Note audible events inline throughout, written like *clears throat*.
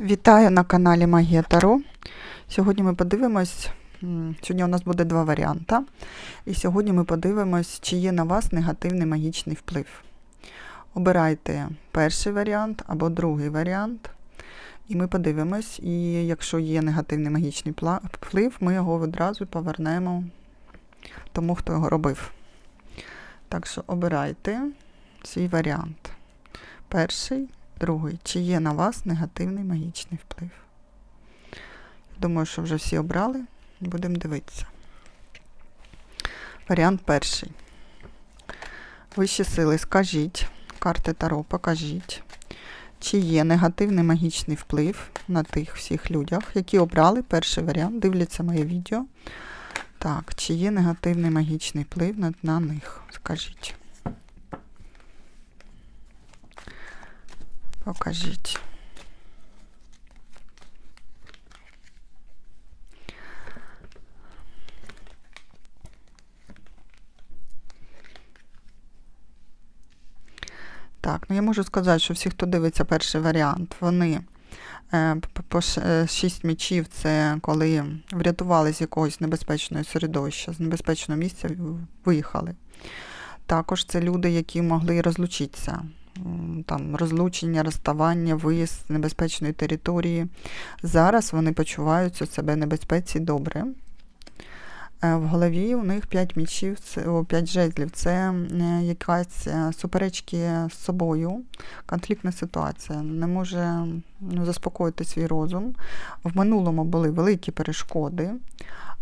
Вітаю на каналі Магія Таро. Сьогодні ми подивимось, сьогодні у нас буде два варіанти. І сьогодні ми подивимось, чи є на вас негативний магічний вплив. Обирайте перший варіант або другий варіант. І ми подивимось, і якщо є негативний магічний вплив, ми його одразу повернемо тому, хто його робив. Так що обирайте свій варіант. Перший Другий. Чи є на вас негативний магічний вплив? Думаю, що вже всі обрали. Будемо дивитися. Варіант перший. Вищі сили, скажіть, карти Таро, покажіть, чи є негативний магічний вплив на тих всіх людях, які обрали перший варіант, дивляться моє відео. Так, чи є негативний магічний вплив на, на них? Скажіть. Покажіть. Так, ну я можу сказати, що всі, хто дивиться перший варіант, вони е, по е, шість мічів це коли врятували з якогось небезпечного середовища, з небезпечного місця виїхали. Також це люди, які могли розлучитися там розлучення, розставання, виїзд з небезпечної території. Зараз вони почуваються себе в небезпеці добре. Е, В голові у них 5 мічів, це, 5 жезлів. Це якась е, суперечки з собою, конфліктна ситуація. Не може ну, заспокоїти свій розум. В минулому були великі перешкоди.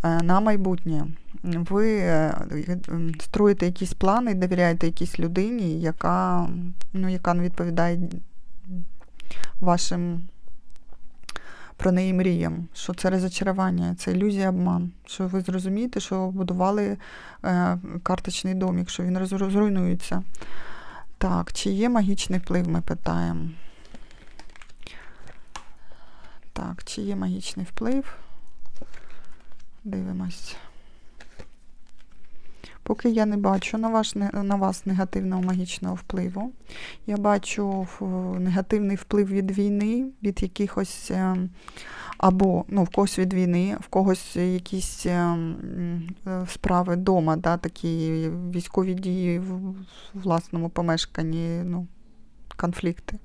Е, На майбутнє ви е, строїте якісь плани, довіряєте якійсь людині, яка, ну, яка не відповідає вашим про неї мріям, що це розочарування, це ілюзія обман. Що ви зрозумієте, що будували е, карточний домик, що він розруйнується. Так, чи є магічний вплив, ми питаємо. Так, чи є магічний вплив? Дивимось. Поки я не бачу на, ваш, на вас негативного магічного впливу. Я бачу негативний вплив від війни, від якихось е, або ну, в когось від війни, в когось якісь е, е, справи вдома, да, такі військові дії в власному помешканні, ну, конфлікти,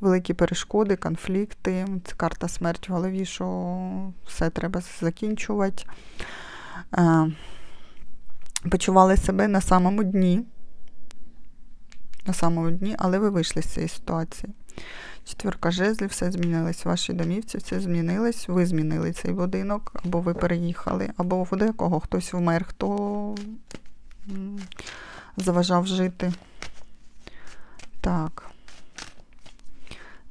великі перешкоди, конфлікти. Це карта смерть в голові, що все треба закінчувати. Е, почували себе на самому дні. На самому дні, але ви вийшли з цієї ситуації. Четвірка жезлів, все змінилось в вашій домівці, все змінилось, ви змінили цей будинок, або ви переїхали, або в декого хтось вмер, хто заважав жити. Так.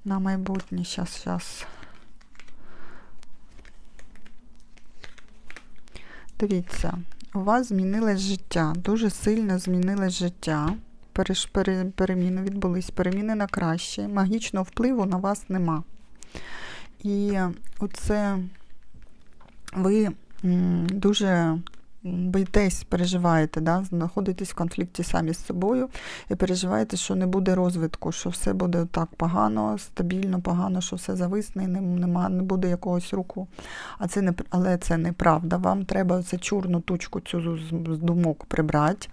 На майбутнє, щас, щас. Дивіться, у вас змінилось життя, дуже сильно змінилось життя. Переміни відбулись, переміни на краще. Магічного впливу на вас нема. І оце ви дуже боїтесь, переживаєте, да? знаходитесь в конфлікті самі з собою і переживаєте, що не буде розвитку, що все буде так погано, стабільно, погано, що все зависне, не, нема, не буде якогось руку. А це не, але це неправда. Вам треба це чорну тучку цю з, думок прибрати.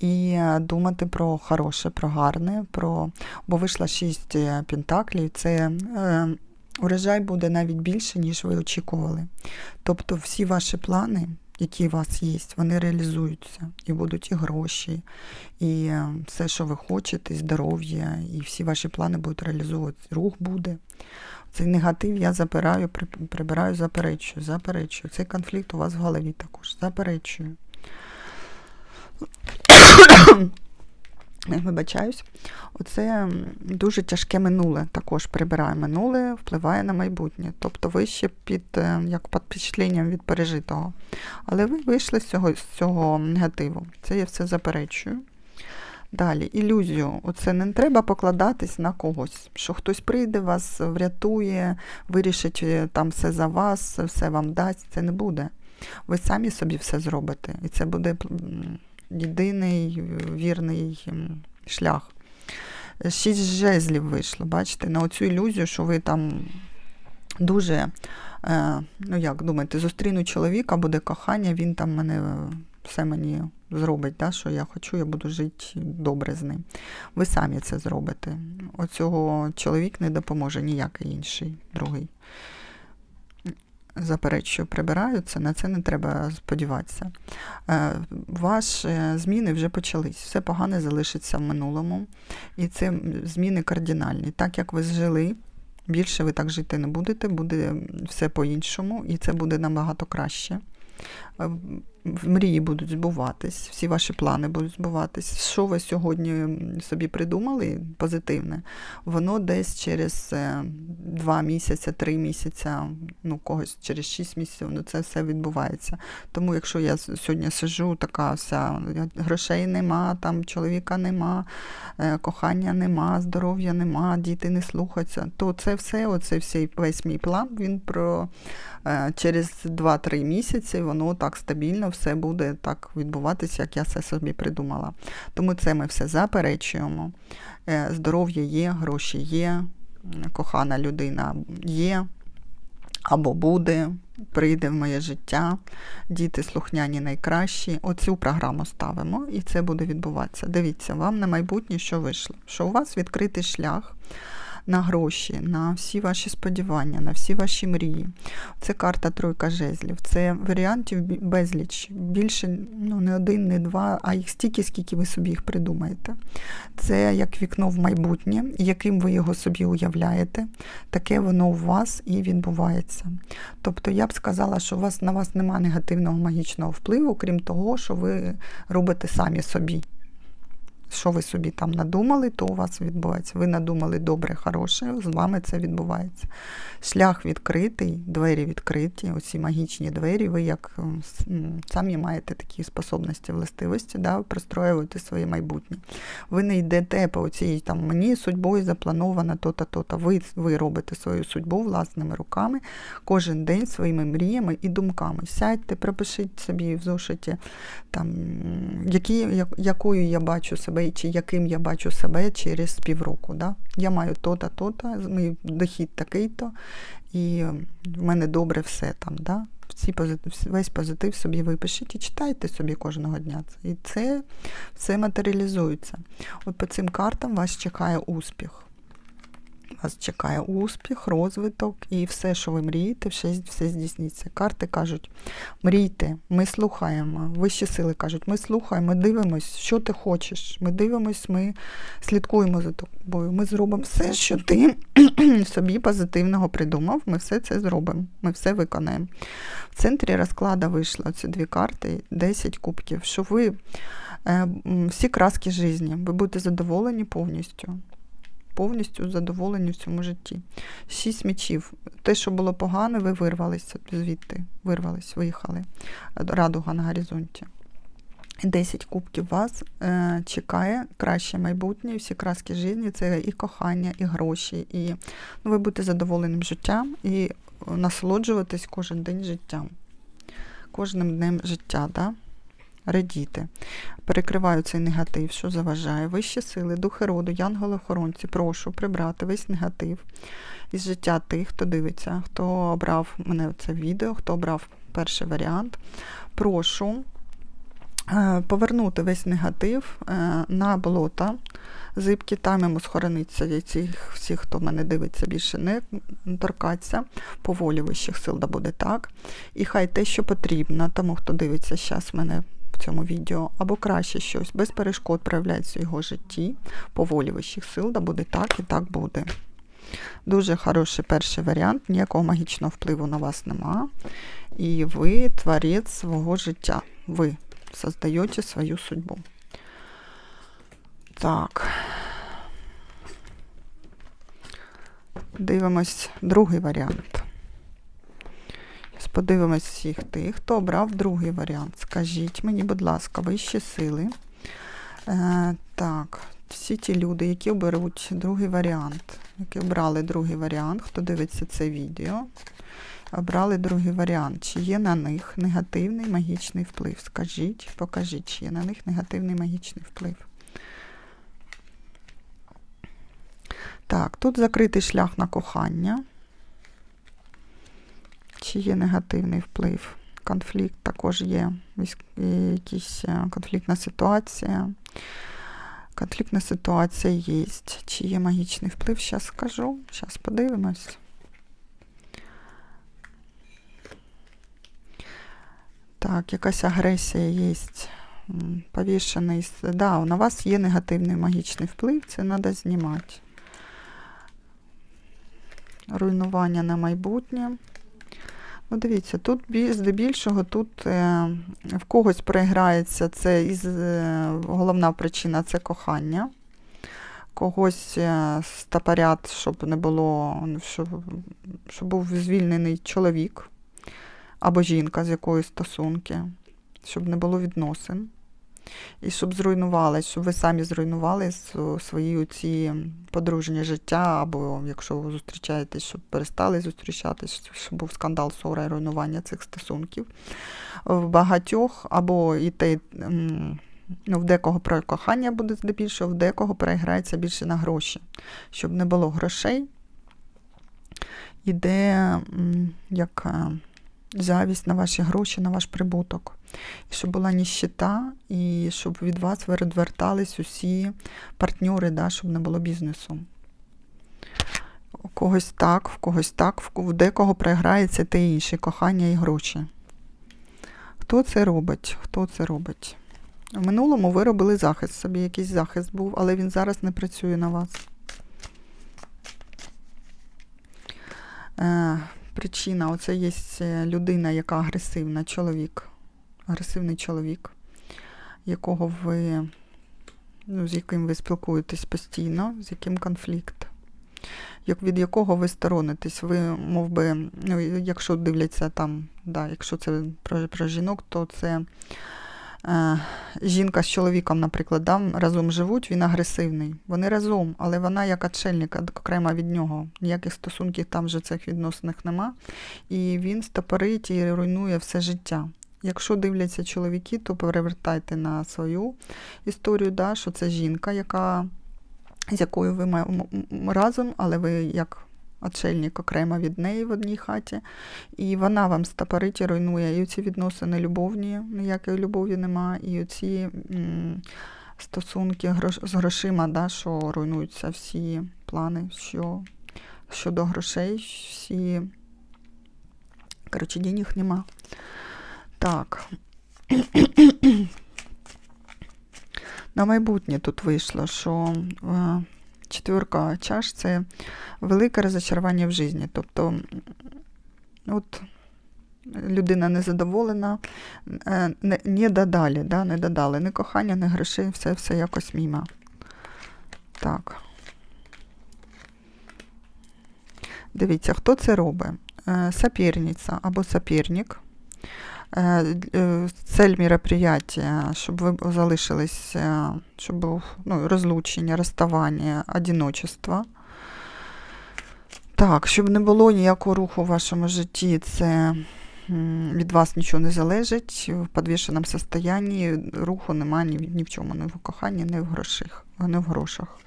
І е, думати про хороше, про гарне, про бо вийшла шість е, пентаклів. Це е, урожай буде навіть більше, ніж ви очікували. Тобто всі ваші плани, які у вас є, вони реалізуються. І будуть і гроші, і е, все, що ви хочете, і здоров'я, і всі ваші плани будуть реалізовуватися. Рух буде. Цей негатив я запираю, прибираю, заперечую, заперечую. Цей конфлікт у вас в голові також. Заперечую. Вибачаюсь. Оце дуже тяжке минуле. Також прибирає минуле, впливає на майбутнє. Тобто ви ще під, е, як під впечатленням від пережитого. Але ви вийшли з цього, з цього негативу. Це я все заперечую. Далі, ілюзію. Оце не треба покладатись на когось, що хтось прийде, вас врятує, вирішить е, там все за вас, все вам дасть. Це не буде. Ви самі собі все зробите. І це буде єдиний е, вірний шлях. Шість жезлів вийшло, бачите, на оцю ілюзію, що ви там дуже, е, ну як думаєте, зустріну чоловіка, буде кохання, він там мене е, все мені зробить, да, що я хочу, я буду жити добре з ним. Ви самі це зробите. Оцього чоловік не допоможе ніякий інший другий. Заперечую, прибираються, на це не треба сподіватися. Е, Ваші зміни вже почались. Все погане залишиться в минулому. І це зміни кардинальні. Так як ви жили, більше ви так жити не будете, буде все по-іншому, і це буде набагато краще. Мрії будуть збуватись, всі ваші плани будуть збуватись. Що ви сьогодні собі придумали позитивне, воно десь через е, два місяці, три місяці, ну когось через шість місяців, ну це все відбувається. Тому якщо я сьогодні сижу, така вся грошей нема, там чоловіка нема, е, кохання нема, здоров'я нема, діти не слухаються, то це все, оце всій весь мій план, він про е, через 2-3 місяці воно так стабільно все буде так відбуватися, як я все собі придумала. Тому це ми все заперечуємо. Е, Здоров'я є, гроші є, кохана людина є або буде, прийде в моє життя, діти слухняні найкращі. Оцю програму ставимо, і це буде відбуватися. Дивіться, вам на майбутнє, що вийшло, що у вас відкритий шлях. На гроші, на всі ваші сподівання, на всі ваші мрії. Це карта тройка жезлів. Це варіантів безліч. Більше ну, не один, не два, а їх стільки, скільки ви собі їх придумаєте. Це як вікно в майбутнє, яким ви його собі уявляєте, таке воно у вас і відбувається. Тобто я б сказала, що у вас на вас немає негативного магічного впливу, крім того, що ви робите самі собі. Що ви собі там надумали, то у вас відбувається. Ви надумали добре, хороше, з вами це відбувається. Шлях відкритий, двері відкриті, оці магічні двері, ви як самі маєте такі способності, властивості, да, простроювати своє майбутнє. Ви не йдете по цій там мені судьбою запланована то-та, то-та. Ви, ви робите свою судьбу власними руками кожен день своїми мріями і думками. Сядьте, пропишіть собі в зошиті, там, які, як- якою я бачу себе, і чи яким я бачу себе через півроку. Да? Я маю то-та, то-та, мій дохід такий-то, і в мене добре все там. Да? Всі позитив, весь позитив собі випишіть і читайте собі кожного дня. І це все матеріалізується. От по цим картам вас чекає успіх. Вас чекає успіх, розвиток і все, що ви мрієте, все, все здійсниться. Карти кажуть: мрійте, ми слухаємо. Вищі сили кажуть, ми слухаємо, ми дивимось, що ти хочеш. Ми дивимось, ми слідкуємо за тобою. Ми зробимо все, що ти *clears throat* собі позитивного придумав. Ми все це зробимо. Ми все виконаємо. В центрі розкладу вийшло ці дві карти, 10 кубків, що ви е, всі краски житті, ви будете задоволені повністю повністю задоволені в цьому житті. Шість мечів. Те, що було погане, ви вирвалися звідти. Вирвались, виїхали. Радуга на горизонті. І 10 кубків вас е, чекає краще майбутнє, всі краски житті, це і кохання, і гроші, і ну, ви будете задоволеним життям і насолоджуватись кожен день життям. Кожним днем життя, да? Радіти. Перекриваю цей негатив, що заважає. Вищі сили, духи роду, янголи-охоронці, прошу прибрати весь негатив із життя тих, хто дивиться, хто обрав мене це відео, хто обрав перший варіант. Прошу е, повернути весь негатив е, на болота. Зибки, там йому схорониться цих всіх, хто мене дивиться, більше не торкаться. По волі вищих сил да буде так. І хай те, що потрібно, тому хто дивиться зараз мене цьому відео, або краще щось без перешкод проявляється в його житті, по волі вищих сил, да буде так і так буде. Дуже хороший перший варіант, ніякого магічного впливу на вас нема. І ви творець свого життя. Ви создаєте свою судьбу. Так. Дивимось другий варіант. Зараз Подивимось всіх тих, хто обрав другий варіант. Скажіть мені, будь ласка, вищі сили. Е, так, всі ті люди, які оберуть другий варіант, які обрали другий варіант, хто дивиться це відео, обрали другий варіант. Чи є на них негативний магічний вплив? Скажіть, покажіть, чи є на них негативний магічний вплив. Так, тут закритий шлях на кохання. Чи є негативний вплив? Конфлікт також є. Якісь е, конфліктна ситуація. Конфліктна ситуація є. Чи є магічний вплив? Зараз скажу. Зараз подивимось. Так, якась агресія є. Повішений. Да, на вас є негативний магічний вплив, це треба знімати. Руйнування на майбутнє. Ну, дивіться, тут здебільшого тут е, в когось проіграється це із, е, головна причина це кохання. Когось е, стапарят, щоб не було, щоб, щоб був звільнений чоловік або жінка з якоїсь стосунки, щоб не було відносин. І щоб зруйнувалось, щоб ви самі зруйнували свої ці подружнє життя, або якщо ви зустрічаєтесь, щоб перестали зустрічатись, щоб був скандал, ссора і руйнування цих стосунків. В багатьох, або і те, ну, в декого про кохання буде здебільшого, в декого переграється більше на гроші. Щоб не було грошей, іде як е, завість на ваші гроші, на ваш прибуток. Щоб була ніщита, і щоб від вас відвертались усі партньори, да, щоб не було бізнесу. У когось так, в когось так, в декого програється те інше, кохання і гроші. Хто це робить? Хто це робить? В минулому ви робили захист, собі якийсь захист був, але він зараз не працює на вас. Е, причина, оце є е, людина, яка агресивна, чоловік. Агресивний чоловік, якого ви, ну, з яким ви спілкуєтесь постійно, з яким конфлікт, як, від якого ви сторонитесь. Ви, мов би, ну, якщо дивляться там, да, якщо це про, про жінок, то це е, жінка з чоловіком, наприклад, да, разом живуть, він агресивний. Вони разом, але вона як отшельник, окрема від нього. Ніяких стосунків там вже цих відносинах нема. І він стопорить і руйнує все життя. Якщо дивляться чоловіки, то перевертайте на свою історію, да, що це жінка, яка, з якою ви разом, але ви як отшельник окремо від неї в одній хаті. І вона вам стопорить і руйнує. І оці відносини любовні, ніякої любові нема, і оці стосунки грош- з грошима, да, що руйнуються всі плани, що щодо грошей, всі. Коротше, денег нема. Так. На майбутнє тут вийшло, що е, четверка чаш це велике розочарування в житті. Тобто, от людина незадоволена, е, не, не додали, да, не додали ні кохання, ні грошей, все, все якось мімо. Так. Дивіться, хто це робить? Е, Соперниця або соперник. Е, е, Цель мероприятия, щоб ви залишились, е, щоб був ну, розлучення, розставання, одиночество. Так, щоб не було ніякого руху в вашому житті, це від вас нічого не залежить. В підвішеному состоянні руху немає ні, ні в чому, ні в коханні, ні в грошах. Ні в грошах.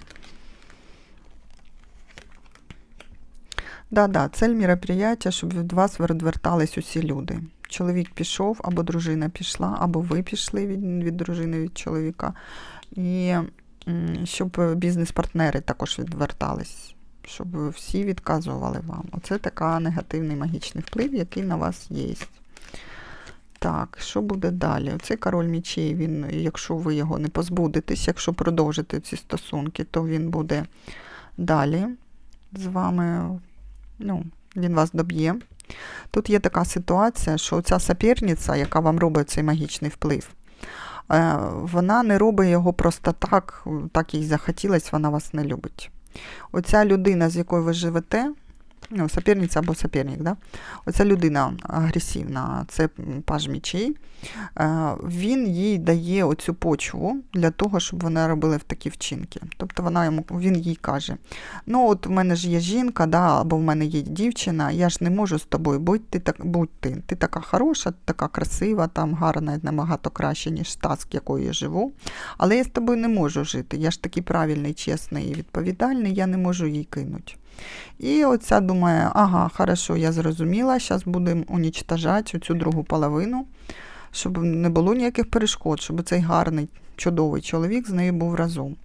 Да, да, цель мероприятия, щоб від вас відвертались усі люди. Чоловік пішов, або дружина пішла, або ви пішли від, від дружини, від чоловіка. І щоб бізнес-партнери також відвертались, щоб всі відказували вам. Оце така негативний магічний вплив, який на вас є. Так, що буде далі? Оцей король мічей, він, якщо ви його не позбудетесь, якщо продовжите ці стосунки, то він буде далі з вами. Ну, він вас доб'є. Тут є така ситуація, що ця соперниця, яка вам робить цей магічний вплив, е, вона не робить його просто так, так їй захотілось, вона вас не любить. Оця людина, з якою ви живете, ну, соперниця або соперник, да? оця людина агресивна, це паж мічей, е, він їй дає оцю почву для того, щоб вона робила такі вчинки. Тобто вона йому, він їй каже: ну, от в мене ж є жінка, да, або в мене є дівчина, я ж не можу з тобою будь ти, так, будь ти. Ти така хороша, така красива, там гарна, набагато краще, ніж та, з якою я живу. Але я з тобою не можу жити. Я ж такий правильний, чесний і відповідальний, я не можу її кинути. І оця думає, ага, хорошо, я зрозуміла, зараз будемо унічтажати цю другу половину, щоб не було ніяких перешкод, щоб цей гарний, чудовий чоловік з нею був разом.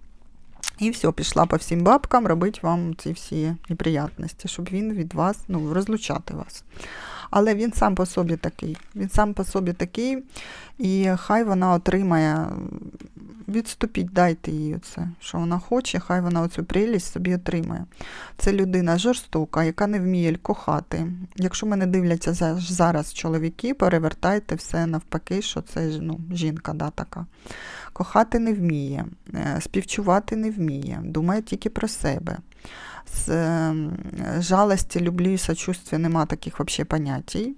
І все, пішла по всім бабкам робити вам ці всі неприятності, щоб він від вас, ну, розлучати вас. Але він сам по собі такий. Він сам по собі такий, і хай вона отримає, відступіть, дайте їй це, що вона хоче, хай вона оцю прелість собі отримає. Це людина жорстока, яка не вміє кохати. Якщо мене дивляться зараз чоловіки, перевертайте все навпаки, що це ну, жінка да, така. Кохати не вміє, е, співчувати не вміє, думає тільки про себе. Е, жалості, люблі, сочувствия нема таких взагалі понятій.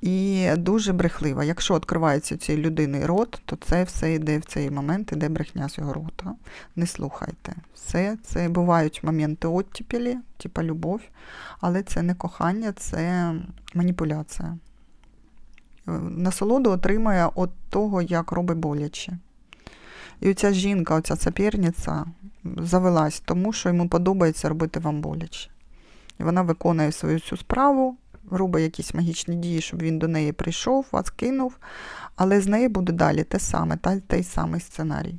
І дуже брехлива. Якщо відкривається цієї людини рот, то це все йде в цей момент, іде брехня з його рота. Не слухайте. Все це бувають моменти оттіпілі, типа любов, але це не кохання, це маніпуляція. Е, Насолоду отримує від того, як робить боляче. І оця жінка, оця соперниця завелась тому, що йому подобається робити вам боляче. І вона виконує свою цю справу, робить якісь магічні дії, щоб він до неї прийшов, вас кинув, але з нею буде далі те саме, та, той самий сценарій.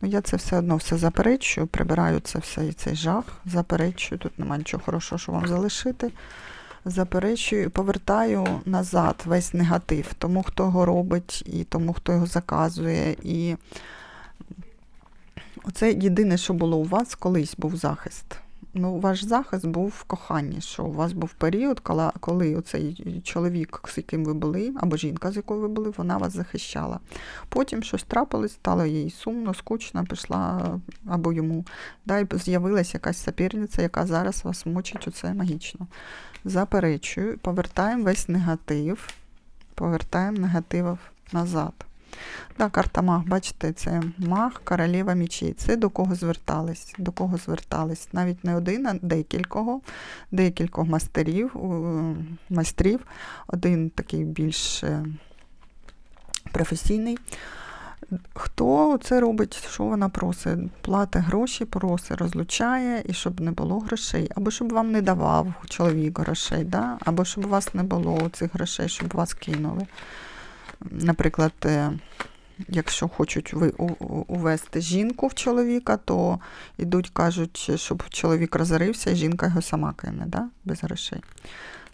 Ну, я це все одно все заперечую, прибираю це все і цей жах, заперечую, тут немає нічого хорошого, що вам залишити. Заперечую повертаю назад весь негатив тому, хто його робить, і тому, хто його заказує. І оце єдине, що було у вас колись був захист. Ну, ваш захист був в коханні, що у вас був період, коли, коли оцей чоловік, з яким ви були, або жінка, з якою ви були, вона вас захищала. Потім щось трапилось, стало їй сумно, скучно, пішла або йому. Да, і з'явилася якась соперниця, яка зараз вас мучить оце магічно. Заперечую, повертаємо весь негатив, повертаємо негатив назад. Да, карта маг, бачите, це маг, королева мечей. Це до кого звертались, до кого звертались. Навіть не один, а декілького, декількох мастерів, майстрів. Один такий більш е, професійний. Хто це робить, що вона просить? Платить гроші, просить, розлучає, і щоб не було грошей, або щоб вам не давав чоловік грошей, да? або щоб у вас не було цих грошей, щоб вас кинули. Наприклад, е, якщо хочуть увести жінку в чоловіка, то йдуть, кажуть, щоб чоловік розорився, і жінка його сама кине, да? без грошей.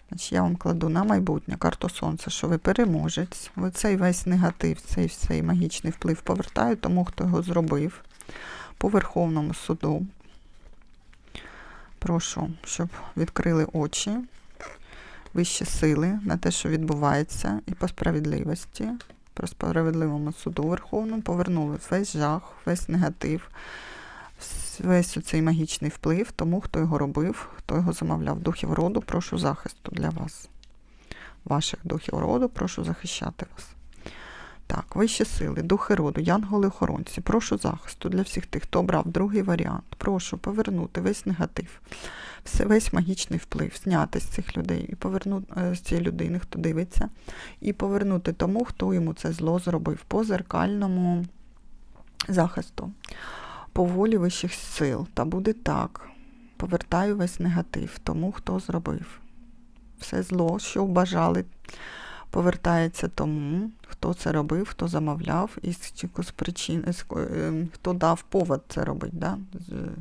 Значить, я вам кладу на майбутнє карту сонця, що ви переможець. Ви цей весь негатив, цей цей магічний вплив повертаю тому, хто його зробив по Верховному суду. Прошу, щоб відкрили очі, вищі сили на те, що відбувається, і по справедливості, по справедливому суду Верховному повернули весь жах, весь негатив, весь цей магічний вплив тому, хто його робив, хто його замовляв. Духів роду, прошу захисту для вас. Ваших духів роду, прошу захищати вас. Так, вищі сили, духи роду, янголи-охоронці, прошу захисту для всіх тих, хто обрав другий варіант. Прошу повернути весь негатив, весь магічний вплив, зняти з цих людей і повернути е, з цієї людини, хто дивиться, і повернути тому, хто йому це зло зробив по зеркальному захисту, по волі вищих сил. Та буде так. Повертаю весь негатив тому, хто зробив. Все зло, що вбажали, повертається тому, хто це робив, хто замовляв, і з причин, з е, хто дав повод це робити, да?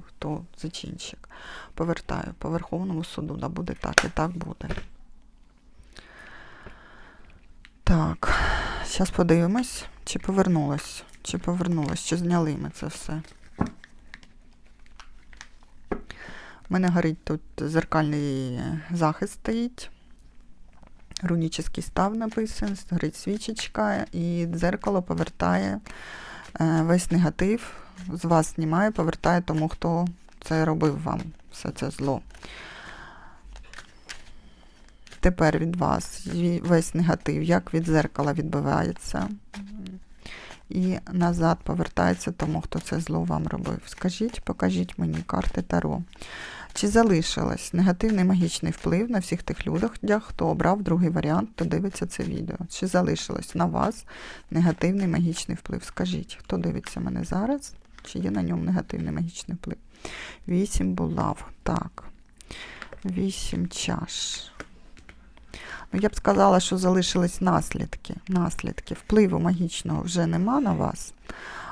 хто зачинщик. Повертаю по Верховному суду, да буде так і так буде. Так, зараз подивимось, чи повернулось, чи повернулось, чи зняли ми це все. У мене горить тут зеркальний захист стоїть. Рунічний став написан, горить свічечка, і дзеркало повертає е, весь негатив, з вас знімає, повертає тому, хто це робив вам, все це зло. Тепер від вас весь негатив, як від зеркала відбивається. І назад повертається тому, хто це зло вам робив. Скажіть, покажіть мені карти Таро. Чи залишилось негативний магічний вплив на всіх тих людях, хто обрав другий варіант, хто дивиться це відео? Чи залишилось на вас негативний магічний вплив? Скажіть, хто дивиться мене зараз? Чи є на ньому негативний магічний вплив? Вісім булав. Так. Вісім чаш. Ну, я б сказала, що залишились наслідки. Наслідки. Впливу магічного вже нема на вас,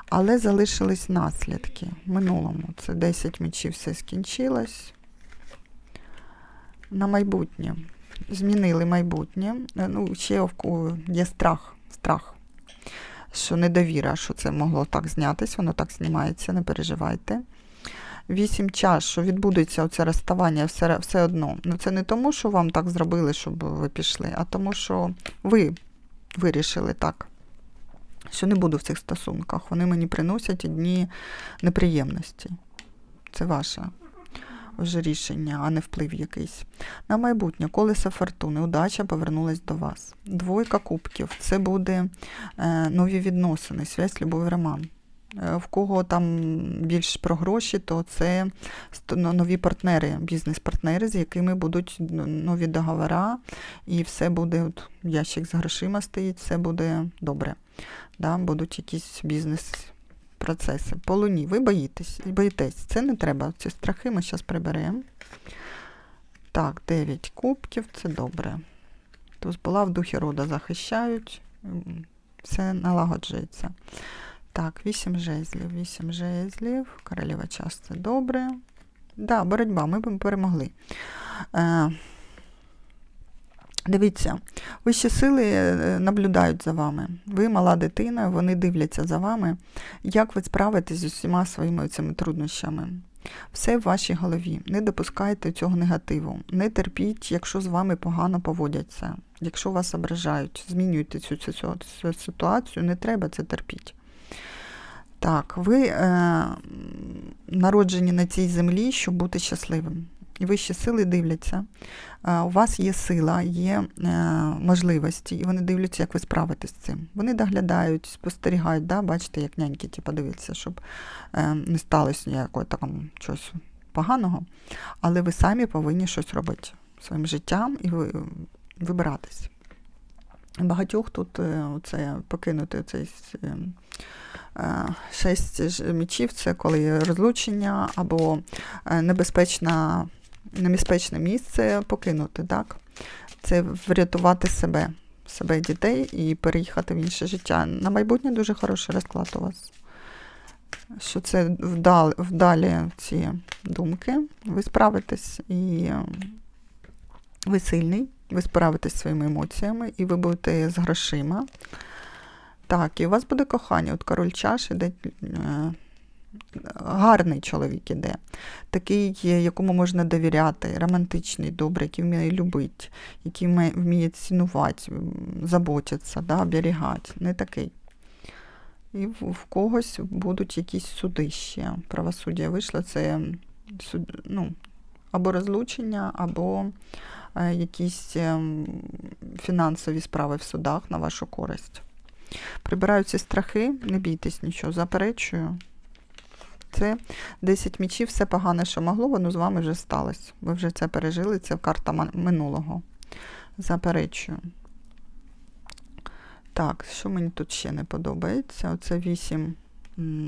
але залишились наслідки в минулому. Це 10 мечів все скінчилось. На майбутнє. Змінили майбутнє. Е, Ну, ще є страх. Страх. Що недовіра, що це могло так знятись, воно так знімається, не переживайте. Вісім час, що відбудеться оце розставання все, все одно. Ну це не тому, що вам так зробили, щоб ви пішли, а тому, що ви вирішили так, що не буду в цих стосунках. Вони мені приносять одні неприємності. Це ваше вже рішення, а не вплив якийсь. На майбутнє, колесо фортуни, удача повернулась до вас. Двойка кубків це буде е, нові відносини, связь, любов, роман. Е, В кого там більш про гроші, то це нові партнери, бізнес-партнери, з якими будуть нові договори, і все буде, от, ящик з грошима стоїть, все буде добре. Да? Будуть якісь бізнес-процеси. По луні, ви боїтесь, боїтесь, це не треба. Ці страхи ми зараз приберемо. Так, 9 кубків, це добре. Туз була в духі рода захищають, все налагоджується. Так, 8 жезлів, 8 жезлів, королева час це добре. Да, боротьба, ми б перемогли. Е, дивіться, вищі сили е, наблюдають за вами. Ви мала дитина, вони дивляться за вами, як ви справитесь з усіма своїми цими труднощами. Все в вашій голові. Не допускайте цього негативу. Не терпіть, якщо з вами погано поводяться. Якщо вас ображають, змінюйте цю, цю, цю, цю ситуацію, не треба це терпіть. Так, ви е, народжені на цій землі, щоб бути щасливим. І вищі сили дивляться. Е, у вас є сила, є е, можливості, і вони дивляться, як ви справитесь з цим. Вони доглядають, спостерігають, да? бачите, як няньки типу, дивляться, щоб е, не сталося ніякого там чогось поганого. Але ви самі повинні щось робити своїм життям і ви, вибиратись. Багатьох тут е, оце, покинути цей е, шесть ж- мічів це коли розлучення або е, небезпечна, небезпечне місце покинути, так? Це врятувати себе, себе дітей і переїхати в інше життя. На майбутнє дуже хороший розклад у вас. Що це вдалі, вдалі ці думки, ви справитесь і е, ви сильний, ви справитесь своїми емоціями, і ви будете з грошима. Так, і у вас буде кохання. От король чаш іде е, гарний чоловік іде. Такий, якому можна довіряти, романтичний, добрий, який вміє любити, який вміє, цінувати, заботитися, да, оберігати. Не такий. І в, в когось будуть якісь суди ще. Правосуддя вийшло, це суд, ну, або розлучення, або е, якісь ем, фінансові справи в судах на вашу користь. Прибираю ці страхи, не бійтесь нічого, заперечую. Це 10 мічів, все погане, що могло, воно з вами вже сталося. Ви вже це пережили, це карта минулого. Заперечую. Так, що мені тут ще не подобається? Оце 8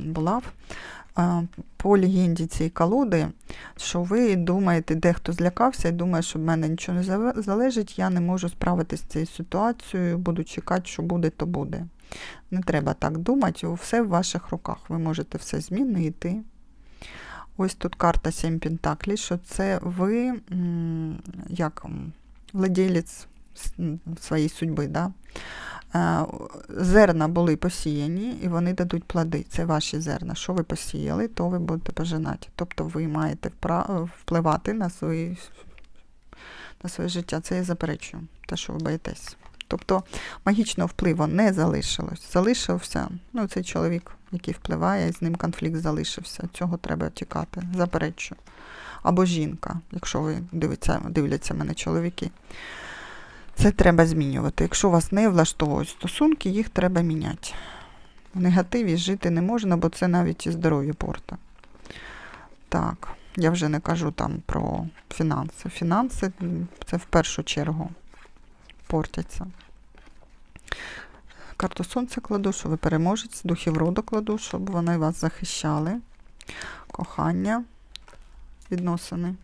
булав. По легенді цієї колоди, що ви думаєте, дехто злякався і думає, що в мене нічого не залежить, я не можу справитися з цією ситуацією, буду чекати, що буде, то буде. Не треба так думати, все в ваших руках. Ви можете все змінити. Ось тут карта 7 Пентаклей, що це ви як владелець своєї судьби. Да? Е, Зерна були посіяні, і вони дадуть плоди. Це ваші зерна. Що ви посіяли, то ви будете пожинати. Тобто ви маєте впливати на свої, на своє життя. Це я заперечую, те, що ви боїтесь. Тобто магічного впливу не залишилось. Залишився ну, цей чоловік, який впливає, і з ним конфлікт залишився. Цього треба тікати. Заперечую. Або жінка, якщо ви дивиться, дивляться мене чоловіки. Це треба змінювати. Якщо вас не влаштовують стосунки, їх треба міняти. В негативі жити не можна, бо це навіть і здоров'я порта. Так, я вже не кажу там про фінанси. Фінанси це в першу чергу портяться. Карту сонця кладу, що ви переможець, духів роду кладу, щоб вони вас захищали. Кохання, відносини.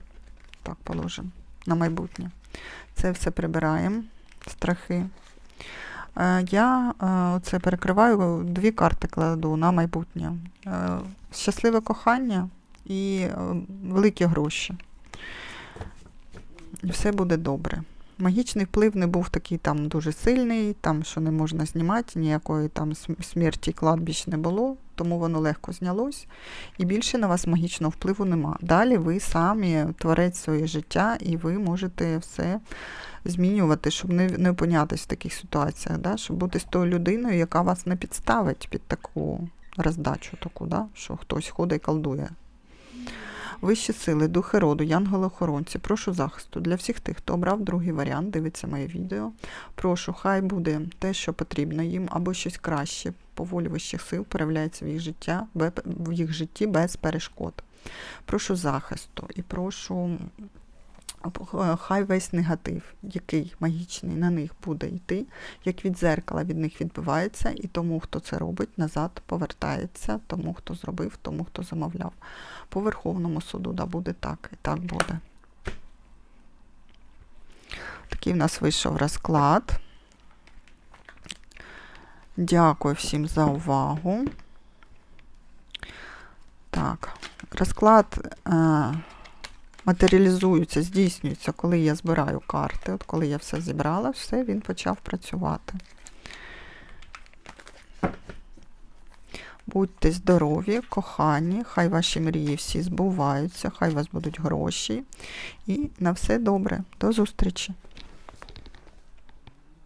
Так, положимо. на майбутнє. Це все прибираємо, страхи. Е, Я е, це перекриваю, дві карти кладу на майбутнє. Е, Щасливе кохання і великі гроші. І все буде добре. Магічний вплив не був такий там дуже сильний, там що не можна знімати, ніякої там смерті кладбищ не було, тому воно легко знялось. І більше на вас магічного впливу нема. Далі ви самі творець своє життя, і ви можете все змінювати, щоб не, не опинятись в таких ситуаціях, да? щоб бути з тою людиною, яка вас не підставить під таку роздачу, таку, да? що хтось ходить і колдує. Вищі сили, духи роду, янголи-охоронці, прошу захисту для всіх тих, хто обрав другий варіант, дивиться моє відео. Прошу, хай буде те, що потрібно їм, або щось краще по волі вищих сил проявляється в їх, життя, в їх житті без перешкод. Прошу захисту і прошу, хай весь негатив, який магічний на них буде йти, як від зеркала від них відбивається, і тому, хто це робить, назад повертається, тому, хто зробив, тому, хто замовляв. По Верховному суду да, буде так, і так буде. Такий в нас вийшов розклад. Дякую всім за увагу. Так, розклад е, здійснюються, коли я збираю карти. От коли я все зібрала, все, він почав працювати. Будьте здорові, кохані, хай ваші мрії всі збуваються, хай у вас будуть гроші. І на все добре. До зустрічі!